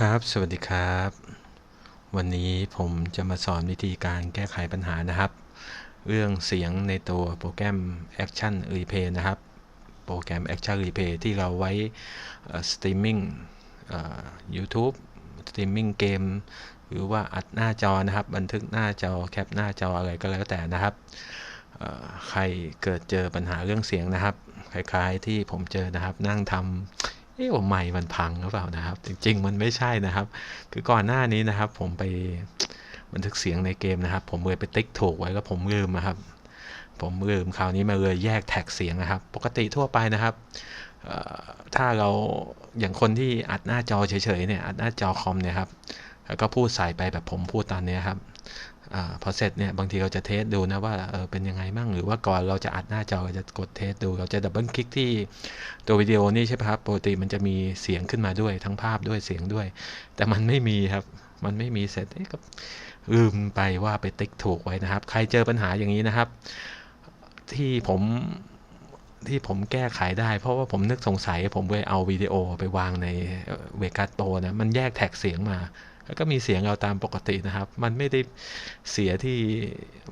ครับ สวัสดีครับ วันนี้ผมจะมาสอนวิธีการแก้ไขปัญหานะครับ เรื่องเสียงในตัวโปรแกรม Action Replay นะครับ โปรแกรม Action Replay ที่เราไว้สตรีมมิ่ง YouTube สตรีมมิ่งเกม หรือว่าอัดหน้าจอนะครับ บันทึกหน้าจอแคปหน้าจออะไรก็แล้วแต่นะครับใครเกิดเจอปัญหาเรื่องเสียงนะครับ คล้ายๆที่ผมเจอนะครับ นั่งทำ เอ๊ะไมค์มันพังหรือเปล่านะครับ จริง ๆ มันไม่ใช่นะครับ คือก่อนหน้านี้นะครับ ผมไปบันทึกเสียงในเกมนะครับ ผมเลยไปติ๊กถูกไว้ก็ผมลืมนะครับ ผมลืมคราวนี้มาเลยแยกแท็กเสียงนะครับ ปกติทั่วไปนะครับถ้าเราอย่างคนที่อัดหน้าจอเฉยๆเนี่ยอัดหน้าจอคอมเนี่ยครับแล้วก็พูดใส่ไปแบบผมพูดตอนนี้ครับ อพอเสร็จเนี่ยบางทีเราจะเทสดูนะว่าเออเป็นยังไงบ้างหรือว่าก่อนเราจะอัดหน้าจอเราจะกดเทสดู เราจะดับเบิลคลิกที่ตัววิดีโอนี่ใช่ไหมครับปกติมันจะมีเสียงขึ้นมาด้วยทั้งภาพด้วยเสียงด้วย แต่มันไม่มีครับมันไม่มีเสร็จเอ๊ะก็ลืมไปว่าไปติ๊กถูกไว้นะครับ ใครเจอปัญหาอย่างนี้นะครับ ที่ผมที่ผมแก้ไขได้ เพราะว่าผมนึกสงสัย ผมไปเอาวิดีโอไปวางในเวกัสโปนะมันแยกแท็กเสียงมา แล้วก็มีเสียงเราตามปกตินะครับ มันไม่ได้เสียที่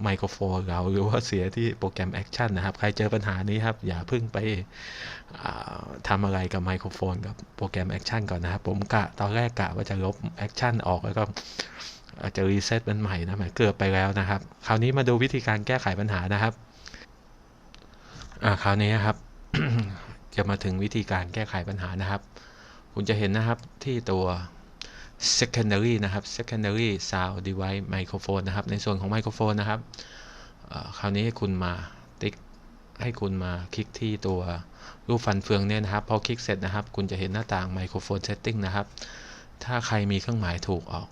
ไมโครโฟนเราหรือว่าเสียที่โปรแกรมแอคชั่นนะครับ ใครเจอปัญหานี้ครับ อย่าเพิ่งไปอ่าทำอะไรกับไมโครโฟนกับโปรแกรมแอคชั่นก่อนนะครับ ผมกะตอนแรกกะว่าจะลบแอคชั่นออกแล้วก็อาจจะรีเซ็ตมันใหม่นะมันเกือบไปแล้วนะครับ คราวนี้มาดูวิธีการแก้ไขปัญหานะครับอ่าคราวนี้ครับ จะมาถึงวิธีการแก้ไขปัญหานะครับ คุณจะเห็นนะครับที่ตัว secondary นะครับ secondary sound device microphone นะครับ ในส่วนของไมโครโฟนนะครับเอ่อคราวนี้ให้คุณมาติ๊กให้คุณมาคลิกที่ตัวรูปฟันเฟืองเนี่ยนะครับ พอคลิกเสร็จนะครับ คุณจะเห็นหน้าต่าง microphone setting นะครับ ถ้าใครมีเครื่องหมายถูกออก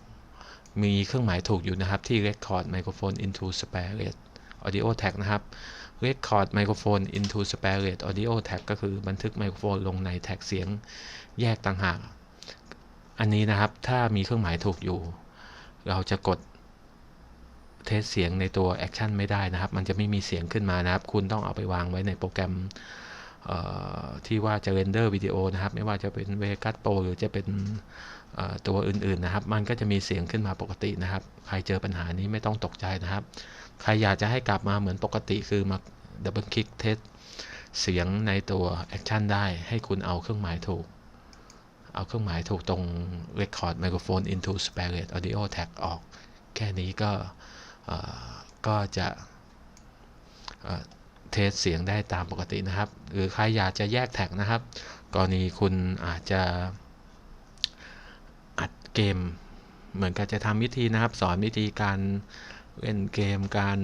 มีเครื่องหมายถูกอยู่นะครับที่ record microphone into spare rate audio tag นะครับ record microphone into spare rate audio tag ก็คือบันทึกไมโครโฟนลงในแท็กเสียงแยกต่างหาก อันนี้นะครับถ้ามีเครื่องหมายถูกอยู่ เราจะกดเทสเสียงในตัวแอคชั่นไม่ได้นะครับ มันจะไม่มีเสียงขึ้นมานะครับ คุณต้องเอาไปวางไว้ในโปรแกรมที่ว่าจะเรนเดอร์วิดีโอนะครับ ไม่ว่าจะเป็น Vegas Pro หรือจะเป็นตัวอื่นๆนะครับ มันก็จะมีเสียงขึ้นมาปกตินะครับ ใครเจอปัญหานี้ไม่ต้องตกใจนะครับ ใครอยากจะให้กลับมาเหมือนปกติคือมาดับเบิลคลิกเทสเสียงในตัวแอคชั่นได้ ให้คุณเอาเครื่องหมายถูก เอาเครื่องหมายถูกตรง record microphone into spare rate audio tag ออก แค่นี้ก็ก็จะเอ่อเทสเสียงได้ตามปกตินะครับ หรือใครอยากจะแยกแท็กนะครับ กรณีคุณอาจจะอัดเกม เหมือนกับจะทำวิธีนะครับ สอนวิธีการเล่นเกมการ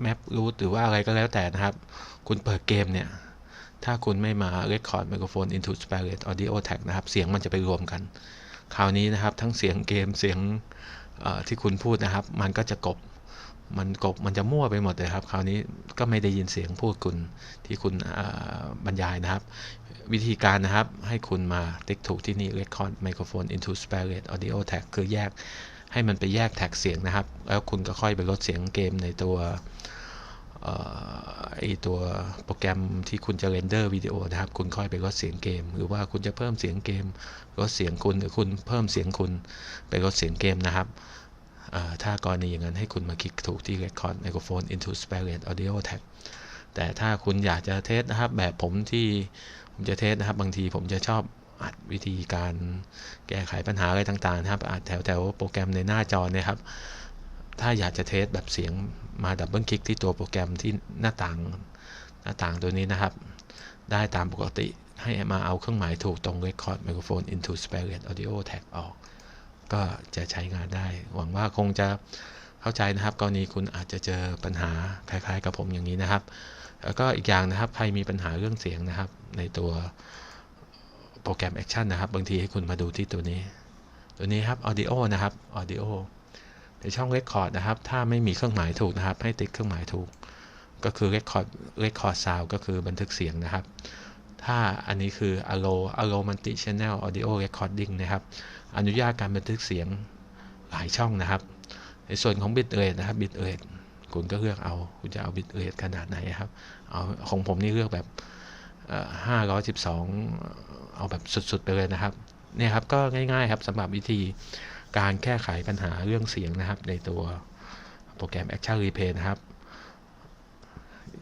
แมปรูทหรือว่าอะไรก็แล้วแต่นะครับ คุณเปิดเกมเนี่ย ถ้าคุณไม่มา record microphone into spare rate audio tag นะครับ เสียงมันจะไปรวมกัน คราวนี้นะครับ ทั้งเสียงเกมเสียงที่คุณพูดนะครับ มันก็จะกบ มันกบมันจะมั่วไปหมดเลยครับ คราวนี้ก็ไม่ได้ยินเสียงพูดคุณที่คุณบรรยายนะครับ วิธีการนะครับให้คุณมาติ๊กถูกที่นี่ record microphone into spare rate audio tag คือแยกให้มันไปแยกแท็กเสียงนะครับ แล้วคุณก็ค่อยไปลดเสียงเกมในตัว ไอตัวโปรแกรมที่คุณจะเรนเดอร์วิดีโอนะครับ คุณค่อยไปลดเสียงเกม หรือว่าคุณจะเพิ่มเสียงเกมลดเสียงคุณหรือคุณเพิ่มเสียงคุณไปลดเสียงเกมนะครับถ้ากรณีอย่างนั้นให้คุณมาคลิกถูกที่ record microphone into spare rate audio tag แต่ถ้าคุณอยากจะเทสนะครับ แบบผมที่ผมจะเทสนะครับ บางทีผมจะชอบอัดวิธีการแก้ไขปัญหาอะไรต่างๆนะครับอัดแถวแถวโปรแกรมในหน้าจอเนี่ยครับ ถ้าอยากจะเทสแบบเสียงมาดับเบิลคลิกที่ตัวโปรแกรมที่หน้าต่างหน้าต่างตัวนี้นะครับ ได้ตามปกติให้มาเอาเครื่องหมายถูกตรง record microphone into s p a r e a audio tag ออก ก็จะใช้งานได้ หวังว่าคงจะเข้าใจนะครับ กรณีคุณอาจจะเจอปัญหาคล้ายๆกับผมอย่างนี้นะครับ แล้วก็อีกอย่างนะครับ ใครมีปัญหาเรื่องเสียงนะครับ ในตัวโปรแกรม Action นะครับ บางทีให้คุณมาดูที่ตัวนี้ ตัวนี้ครับ Audio นะครับ Audio ในช่อง Record นะครับ ถ้าไม่มีเครื่องหมายถูกนะครับ ให้ติ๊กเครื่องหมายถูก ก็คือ Record Record Sound ก็คือบันทึกเสียงนะครับ ถ้าอันนี้คือ Allo Allo Multi Channel Audio Recording นะครับ อนุญาตการบันทึกเสียงหลายช่องนะครับ ในส่วนของ Bit Rate นะครับ Bit Rate คุณก็เลือกเอา คุณจะเอา Bit Rate ขนาดไหนครับ เอาของผมนี่เลือกแบบห้าร้อยสิบสองเอาแบบสุดๆไปเลยนะครับ เนี่ยครับก็ง่ายๆครับสำหรับวิธี การแก้ไขปัญหาเรื่องเสียงนะครับในตัวโปรแกรม Action Replay นะครับ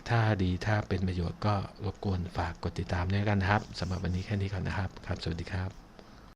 ถ้าดีถ้าเป็นประโยชน์ก็รบกวนฝากกดติดตามด้วยกันนะครับสำหรับวันนี้แค่นี้ก่อนนะครับ ครับ สวัสดีครับ